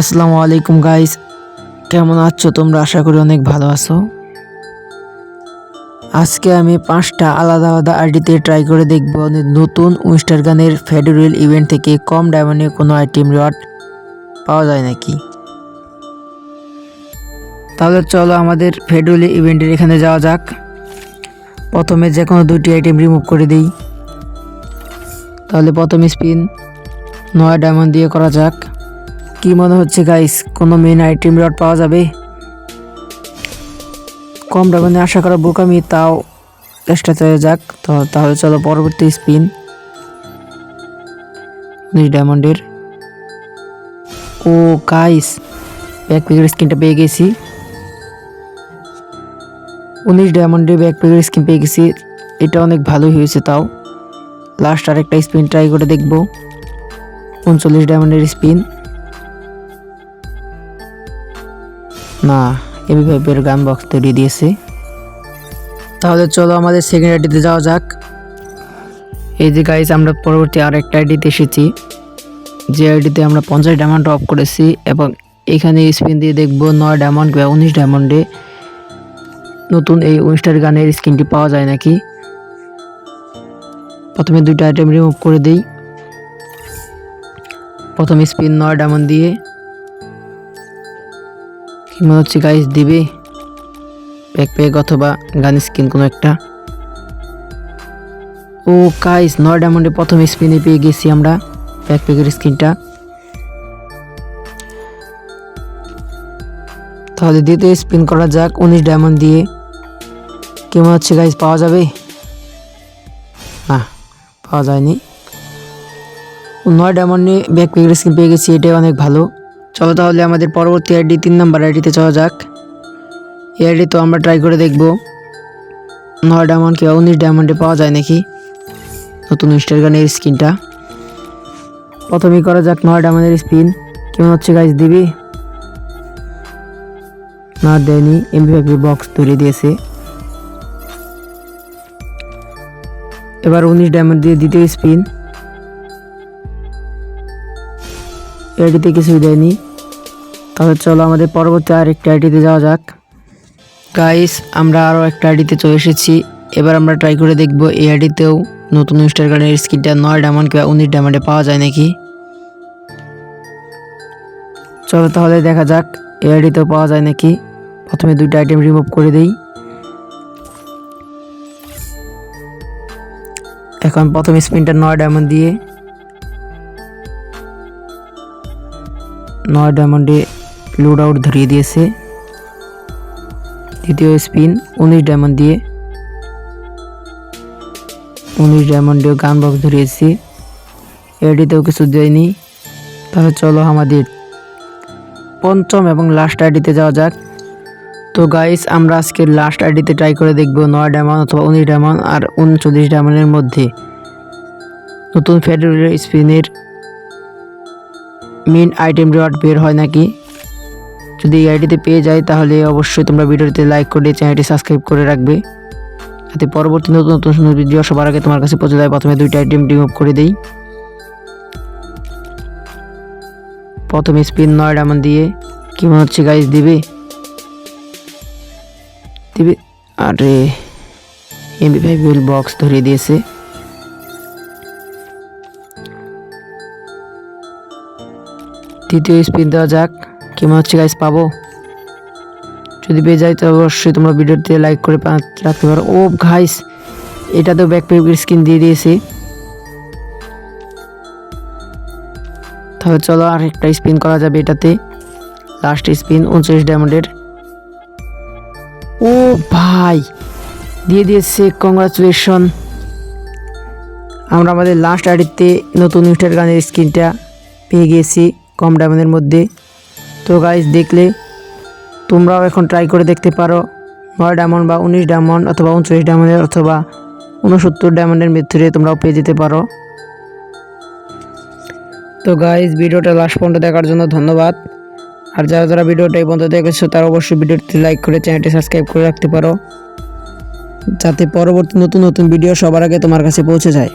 আসসালামু আলাইকুম গাইস কেমন আছো তোমরা? আশা করি অনেক ভালো আছো। আজকে আমি পাঁচটা আলাদা আলাদা আইডিতে ট্রাই করে দেখব নতুন উইস্টার গানের ফেডারেল ইভেন্ট থেকে কম ডায়মন্ডে কোনো আইটেম রিওয়ার্ড পাওয়া যায় নাকি? তাহলে চলো আমাদের ফেডারেল ইভেন্টের এখানে যাওয়া যাক। প্রথমে যে কোনো দুটি আইটেম রিমুভ করে দিই। তাহলে প্রথম স্পিন নয় ডায়মন্ড দিয়ে করা যাক। কি মনে হচ্ছে গাইস কোনো মেন আইটেম রড পাওয়া যাবে? কম ডায়মন্ডে আশা করা বোকামি, তাও চেষ্টা চালিয়ে যাক। তো তাহলে চলো পরবর্তী স্পিন উনিশ ডায়মন্ডের ও গাইস ব্যাকপ্যাকের স্কিনটা পেয়ে গেছি। উনিশ ডায়মন্ডের ব্যাকপ্যাকের স্কিন পেয়ে গেছি। এটা অনেক ভালোই হয়েছে তাও। লাস্ট আরেকটা স্পিন ট্রাই করে দেখব। উনচল্লিশ ডায়মন্ডের স্পিন না এবি ভাইপের গান বক্স তৈরি দিয়েছে। তাহলে চলো আমাদের সেকেন্ড আইডিতে যাওয়া যাক। এই যে গাইজ আমরা পরবর্তী আর একটা আইডিতে এসেছি। যে আইডিতে আমরা পঞ্চাশ ডায়মন্ড অফ করেছি এবং এখানে স্পিন দিয়ে দেখব নয় ডায়মন্ড বা উনিশ ডায়মন্ডে নতুন এই উইস্টার গানের স্কিনটি পাওয়া যায় নাকি। প্রথমে দুইটা আইটেম রিমুভ করে দিই। প্রথম স্পিন নয় ডায়মন্ড দিয়ে মনে হচ্ছে গাইস দিবে প্যাক অথবা গান স্কিন কোনো একটা। ও গাইস নয় ডায়মন্ডে প্রথম স্পিনে পেয়ে গেছি আমরা ব্যাক প্যাকের স্কিনটা তাহলে দ্বিতীয় স্পিন করা যাক, উনিশ ডায়মন্ড দিয়ে। কি মনে হচ্ছে গাইস পাওয়া যাবে? না, পাওয়া যায়নি। নয় ডায়মন্ড ব্যাক প্যাকের স্কিন পেয়ে গেছি, এটাই অনেক ভালো। চলো তাহলে আমাদের পরবর্তী আইডি তিন নাম্বার আইডিতে যাওয়া যাক। এই আইডি তো আমরা ট্রাই করে দেখব। নয় ডায়মন্ড কিংবা উনিশ ডায়মন্ডে পাওয়া যায় নাকি? নতুন স্টার গানের স্কিনটা। প্রথমেই করা যাক নয় ডায়মন্ডের স্পিন কেমন হচ্ছে গাইজ দিবি? না দেয়নি ফ্যাক্টরি বক্স তৈরি দিয়েছে। এবার উনিশ ডায়মন্ড দিয়ে দ্বিতীয় স্পিন আইডিতে কিছুই দেয়নি। তাহলে চলো আমাদের পরবর্তী আরেকটা আইডিতে যাওয়া যাক। গাইস আমরা আরও একটা আইডিতে চলে এসেছি। এবার আমরা ট্রাই করে দেখব এই আইডিতেও নতুন স্টার গার্ডের স্কিনটা নয় ডায়মন্ড কিংবা উনিশ ডায়মন্ডে পাওয়া যায় নাকি। চলো তাহলে দেখা যাক, এই আইডিতেও পাওয়া যায় নাকি। প্রথমে দুইটা আইটেম রিমুভ করে দিই। এখন প্রথম স্পিনটা নয় ডায়মন্ড দিয়ে, নয় ডায়মন্ডে লোড আউট ধরিয়ে দিয়েছে। দ্বিতীয় স্পিন উনিশ ডায়মন্ড দিয়ে। উনিশ ডায়মন্ডেও গান বক্স ধরিয়েছি। এডিতেও কিছু দেয়নি। তাহলে চলো আমাদের পঞ্চম এবং লাস্ট আইডিতে যাওয়া যাক। তো গাইস আমরা আজকে লাস্ট আইডিতে ট্রাই করে দেখব নয় ডায়মন্ড অথবা উনিশ ডায়মন্ড আর উনচল্লিশ ডায়মন্ডের মধ্যে। নতুন ফেডারেল স্পিনের মেন আইটেম রিওয়ার্ড বের হয় নাকি? যদি এই আইডিতে পেয়ে যায় তাহলে অবশ্যই তোমরা ভিডিওটিতে লাইক করে চ্যানেলটি সাবস্ক্রাইব করে রাখবে। যাতে পরবর্তী নতুন নতুন সুন্দর ভিডিও সবার আগে তোমার কাছে পৌঁছে যায়। প্রথমে দুইটা আইটেম রিমুভ করে দিই। প্রথমে স্পিন নয় ডায়মন্ড দিয়ে কি মনে হচ্ছে গাইজ দিবে? দিবে? আরে এমবি ফাইভ বক্স ধরিয়ে দিয়েছে। তৃতীয় স্পিন দেওয়া যাক। কেমন হচ্ছে গাইস পাবো? যদি পেয়ে যাই, তো অবশ্যই তোমরা ভিডিওতে লাইক করে রাখতে পারো ও গাইস এটা তো ব্যাক পেপের স্কিন দিয়ে দিয়েছে। তাহলে চলো আর একটা স্পিন করা যাবে এটাতে। লাস্ট স্পিন উনচল্লিশ ডায়মন্ডের ও, ভাই, দিয়ে দিয়েছে কংগ্রাচুলেশন আমরা আমাদের লাস্ট আইডিতে নতুন ইউটার গানের স্কিনটা পেয়ে গিয়েছি, কম ডায়মন্ডের মধ্যে। তো গাইজ দেখলে তোমরাও এখন ট্রাই করে দেখতে পারো নয় ডায়মন্ড বা উনিশ ডায়মন্ড অথবা উনচল্লিশ ডায়মন্ডের অথবা উনসত্তর ডায়মন্ডের ভিতরে তোমরাও পেয়ে যেতে পারো। তো গাইজ ভিডিওটা লাস্ট পর্যন্ত দেখার জন্য ধন্যবাদ। আর যারা যারা ভিডিওটা এই পর্যন্ত দেখেছ, তারা অবশ্যই ভিডিওটি লাইক করে চ্যানেলটি সাবস্ক্রাইব করে রাখতে পারো। যাতে পরবর্তী নতুন নতুন ভিডিও সবার আগে তোমার কাছে পৌঁছে যায়।